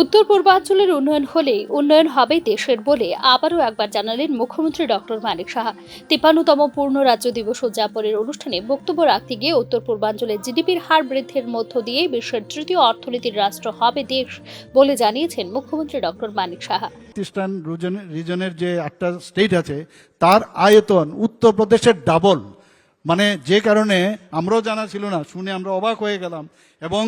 উত্তর পূর্বাঞ্চলের উন্নয়ন হলেই উন্নয়ন হবে দেশের বলে আবারও একবার জানালেন মুখ্যমন্ত্রী ডক্টর মানিক সাহা। তিপ্পান্নতম পূর্ণ রাজ্য দিবস উদযাপনের অনুষ্ঠানে বক্তব্য রাখতে গিয়ে উত্তর পূর্বাঞ্চলের জিডিপির হার বৃদ্ধির মধ্য দিয়ে বিশ্বের তৃতীয় অর্থনীতির রাষ্ট্র হবে দেশ বলে জানিয়েছেন মুখ্যমন্ত্রী ডক্টর মানিক সাহা। রিজনের যে একটা স্টেট আছে, তার আয়তন উত্তরপ্রদেশের ডাবল মানে যে কারণে আমরাও জানা ছিল না, শুনে আমরা অবাক হয়ে গেলাম এবং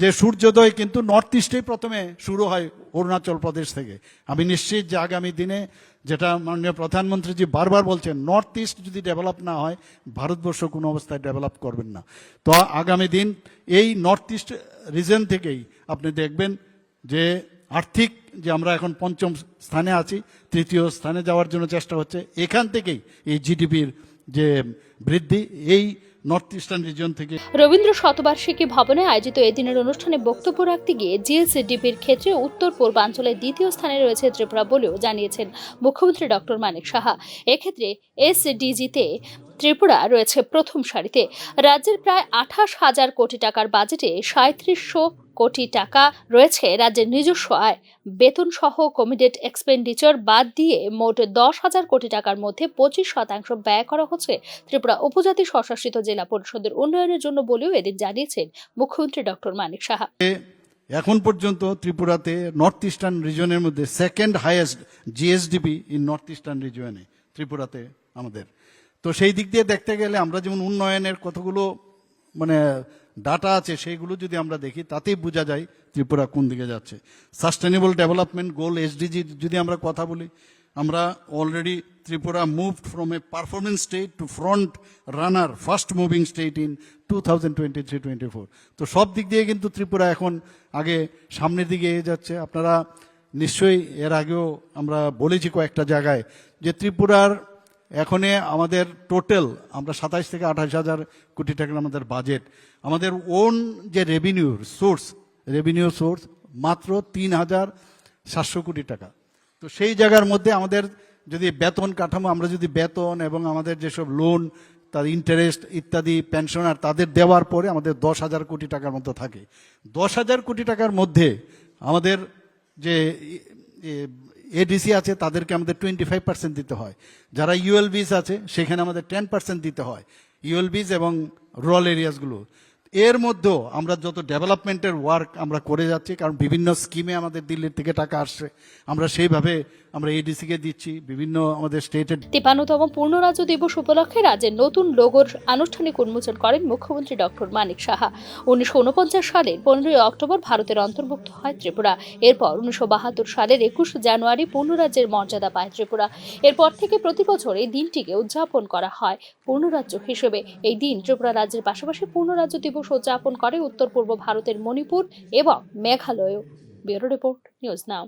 যে সূর্যোদয় কিন্তু নর্থ ইস্টেই প্রথমে শুরু হয় অরুণাচল প্রদেশ থেকে। আমি নিশ্চিত যে আগামী দিনে যেটা মাননীয় প্রধানমন্ত্রীজি বারবার বলছেন, নর্থ ইস্ট যদি ডেভেলপ না হয়, ভারতবর্ষ কোনো অবস্থায় ডেভেলপ করবেন না। তো আগামী দিন এই নর্থ ইস্ট রিজন থেকেই আপনি দেখবেন যে আর্থিক যে আমরা এখন পঞ্চম স্থানে আছি, তৃতীয় স্থানে যাওয়ার জন্য চেষ্টা হচ্ছে, এখান থেকেই এই জিডিপির যে বৃদ্ধি, এই নর্থ ইস্টার্ন রিজন থেকে রবীন্দ্র শতবার্ষিকী ভবনে আয়োজিত এদিনের অনুষ্ঠানে বক্তব্য রাখতে গিয়ে জিএসডিপির ক্ষেত্রে উত্তর পূর্বাঞ্চলের দ্বিতীয় স্থানে রয়েছে ত্রিপুরা বলেও জানিয়েছেন মুখ্যমন্ত্রী ডক্টর মানিক সাহা। এক্ষেত্রে এসডিজিতে ত্রিপুরা রয়েছে প্রথম সারিতে। রাজ্যের প্রায় আঠাশ হাজার কোটি টাকার বাজেটে সাঁত্রিশশো কোটি টাকা রয়েছে রাজ্যের নিজস্ব আয়। বেতন সহ কমিডেড এক্সপেন্ডিচার বাদ দিয়ে মোট দশ হাজার কোটি টাকার মধ্যে পঁচিশ শতাংশ ব্যয় করা হচ্ছে ত্রিপুরা উপজাতি স্বশাসিত জেলা পরিষদের উন্নয়নের জন্য বলেও এদিন জানিয়েছেন মুখ্যমন্ত্রী ডক্টর মানিক সাহা। এখন পর্যন্ত ত্রিপুরাতে নর্থ ইস্টার্ন রিজনের মধ্যে second highest GSDP in north eastern রিজনে ত্রিপুরাতে আমাদের। তো সেই দিক দিয়ে দেখতে গেলে আমরা যেমন উন্নয়নের কতগুলো মানে ডাটা আছে সেইগুলো যদি আমরা দেখি, তাতেই বোঝা যায় ত্রিপুরা কোন দিকে যাচ্ছে। সাস্টেনেবল ডেভেলপমেন্ট গোল এসডিজি যদি আমরা কথা বলি, আমরা already Tripura moved from a performance state to front runner first moving state in two thousand twenty three twenty four তো সব দিক দিয়ে কিন্তু ত্রিপুরা এখন আগে সামনের দিকে এগিয়ে যাচ্ছে। আপনারা নিশ্চয়ই এর আগেও আমরা বলেছি কয়েকটা জায়গায় যে ত্রিপুরার এখনে আমাদের টোটাল আমরা সাতাইশ থেকে আঠাশ হাজার কোটি টাকার আমাদের বাজেট আমাদের ওন যে রেভিনিউর সোর্স রেভিনিউ সোর্স মাত্র তিন হাজার সাতশো কোটি টাকা। তো সেই জায়গার মধ্যে আমাদের যদি বেতন কাঠামো, আমরা যদি বেতন এবং আমাদের যেসব লোন তার ইন্টারেস্ট ইত্যাদি পেনশনার তাদের দেওয়ার পরে আমাদের দশ হাজার কোটি টাকার মতো থাকে। দশ হাজার কোটি টাকার মধ্যে আমাদের যে এডিসি আছে, তাদেরকে আমাদের টোয়েন্টি ফাইভ পার্সেন্ট দিতে হয়। যারা ইউএলবিস আছে, সেখানে আমাদের টেন পার্সেন্ট দিতে হয়। ইউএলবিস এবং রুরাল এরিয়াসগুলো এর মধ্যেও আমরা যত ডেভেলপমেন্টের ওয়ার্ক আমরা করে যাচ্ছি, কারণ বিভিন্ন স্কিমে আমাদের দিল্লির থেকে টাকা আসছে, আমরা সেইভাবে আমরা এডিসিকে দিচ্ছি, বিভিন্ন আমাদের স্টেটের তিপান্নতম পূর্ণ রাজ্য দিবস উপলক্ষে রাজ্যের নতুন লোগোর আনুষ্ঠানিক উন্মোচন করেন মুখ্যমন্ত্রী ডক্টর মানিক সাহা। উনিশশো উনপঞ্চাশ সালের পনেরোই অক্টোবর ভারতের অন্তর্ভুক্ত হয় ত্রিপুরা। এরপর উনিশশো বাহাত্তর সালের একুশ জানুয়ারি পূর্ণ রাজ্যের মর্যাদা পায় ত্রিপুরা। এরপর থেকে প্রতি বছর এই দিনটিকে উদযাপন করা হয় পূর্ণরাজ্য হিসেবে। এই দিন ত্রিপুরা রাজ্যের পাশাপাশি পূর্ণরাজ্য দিবস উদযাপন করে উত্তর পূর্ব ভারতের মণিপুর এবং মেঘালয়ও ব্যুরো রিপোর্ট নিউজ নাও।